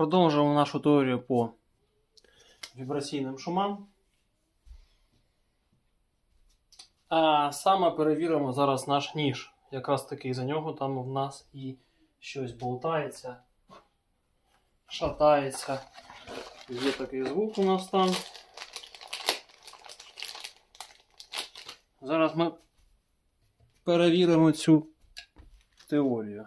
Продовжуємо нашу теорію по вібраційним шумам. А саме перевіримо зараз наш ніж. Якраз таки за нього там в нас і щось болтається, шатається. Є такий звук у нас там. Зараз ми перевіримо цю теорію.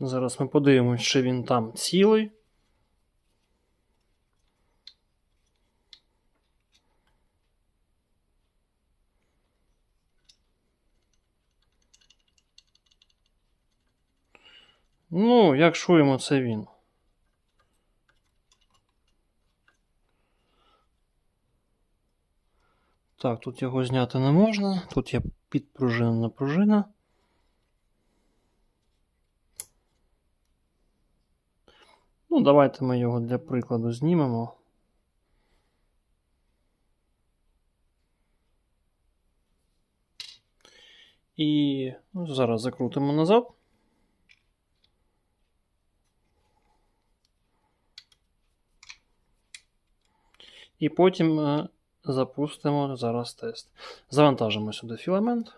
Зараз ми подивимось, чи він там цілий. Ну, як чуємо, це він. Так, тут його зняти не можна. Тут є підпружинена пружина. Ну, давайте ми його для прикладу знімемо. І ну, зараз закрутимо назад. І потім е, запустимо зараз тест. Завантажимо сюди філамент,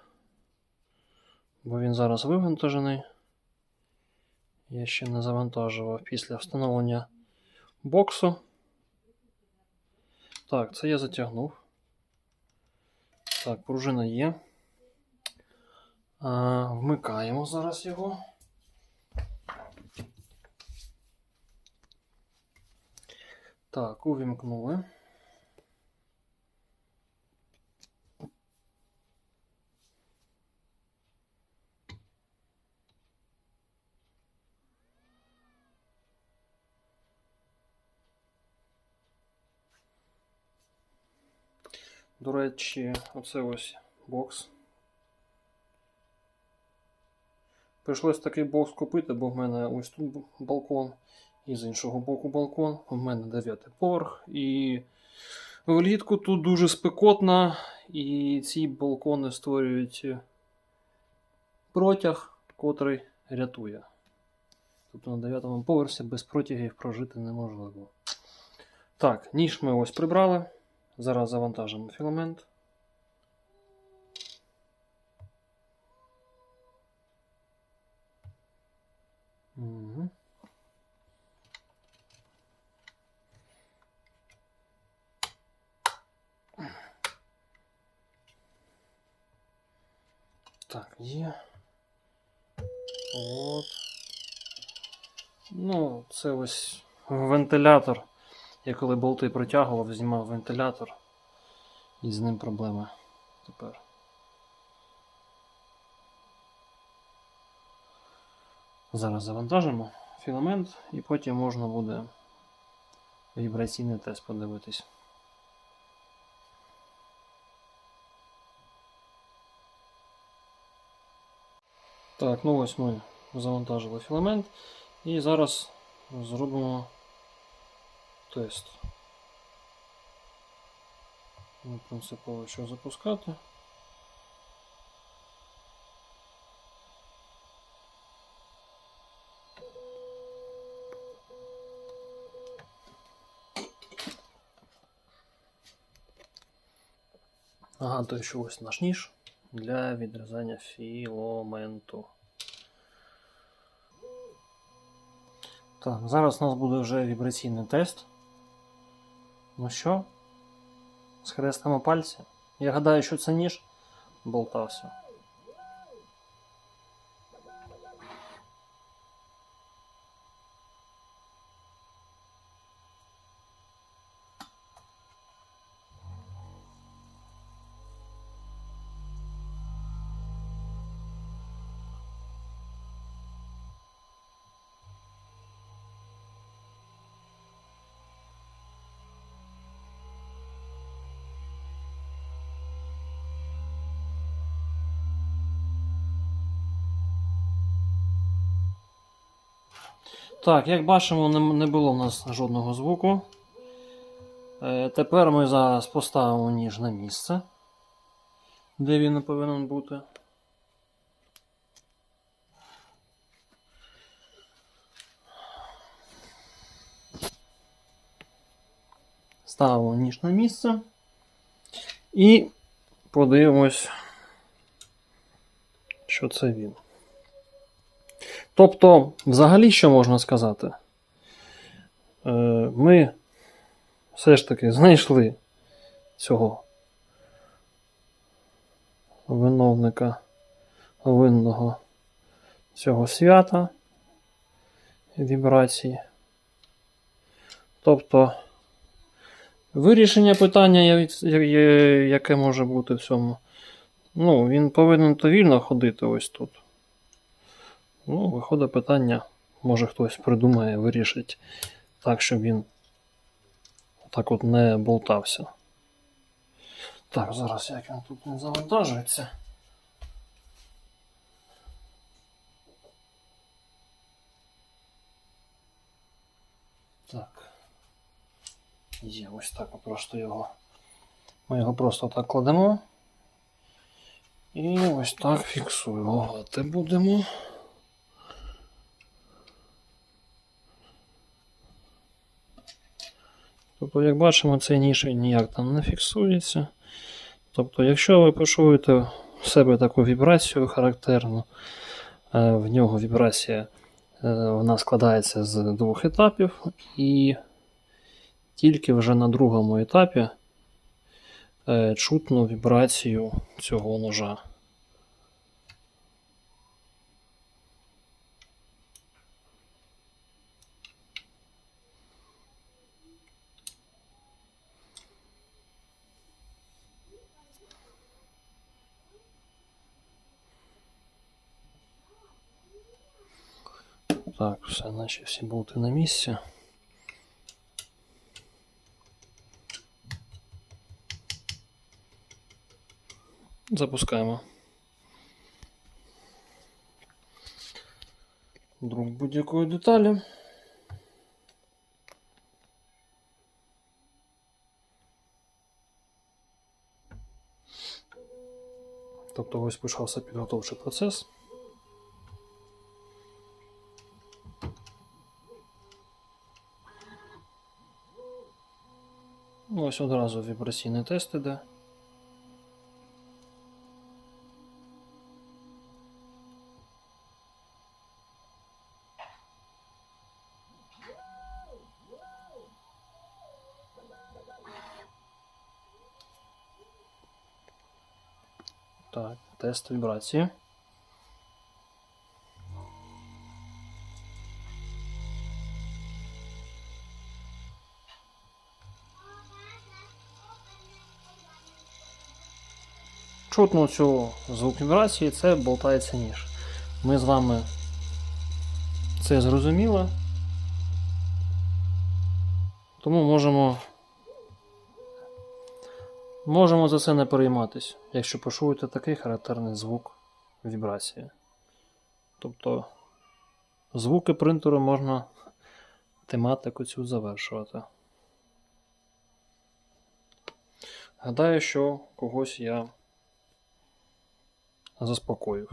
бо він зараз вивантажений. Я ще не завантажував після встановлення боксу. Так, це я затягнув. Так, пружина є. А, Вмикаємо зараз його. Так, увімкнули. До речі, оце ось бокс. Прийшлось такий бокс купити, бо в мене ось тут балкон і з іншого боку балкон. У мене 9 поверх. І влітку тут дуже спекотно, і ці балкони створюють протяг, котрий рятує. Тобто на 9 поверсі без протягів прожити неможливо. Так, ніж ми ось прибрали. Зараз завантажимо філамент. Угу. Так, є. От. Ну, це ось вентилятор. Я коли болти протягував, знімав вентилятор. І з ним проблеми тепер. Зараз завантажимо філамент і потім можна буде вібраційний тест подивитись. Так, ну ось ми завантажили філамент і зараз зробимо тест. Ну, принципово що запускати. Ага, то ще ось наш ніж для відрізання філаменту. Так, зараз у нас буде вже вібраційний тест. Ну що? Схрестимо пальці. Я гадаю, що це ніж болтався. Так, як бачимо, не, було в нас жодного звуку. Е, тепер ми зараз поставимо ніж на місце, де він не повинен бути. Ставимо ніж на місце і подивимось, що це він. Тобто, взагалі, що можна сказати? Е, Ми все ж таки знайшли цього виновника винного цього свята вібрації. Тобто, вирішення питання, яке може бути в цьому. Ну, він повинен то вільно ходити ось тут. Ну, виходить питання, може хтось придумає, вирішить так, щоб він так от не болтався. Так, зараз як він тут не завантажується. Так. Є ось так просто його. Ми його просто так кладемо. І ось так фіксуємо. Будемо. Тобто, як бачимо, цей ніж ніяк там не фіксується. Тобто, якщо ви почуєте в себе таку вібрацію характерну, е, в нього вібрація е, вона складається з двох етапів, і тільки вже на другому етапі е, чутно вібрацію цього ножа. Так, все, наче всі болти на місці. Запускаємо. Друк будь-якої деталі. Тобто ось почався підготовчий процес. Ось одразу вібраційний тест іде. Так, тест вібрації. Чутно цю звук вібрації, це болтається ніж. Ми з вами це зрозуміли. Тому можемо. Можемо за це не перейматись, якщо почуєте такий характерний звук вібрації. Тобто звуки принтеру можна тематику цю завершувати. Гадаю, що когось я заспокоїв.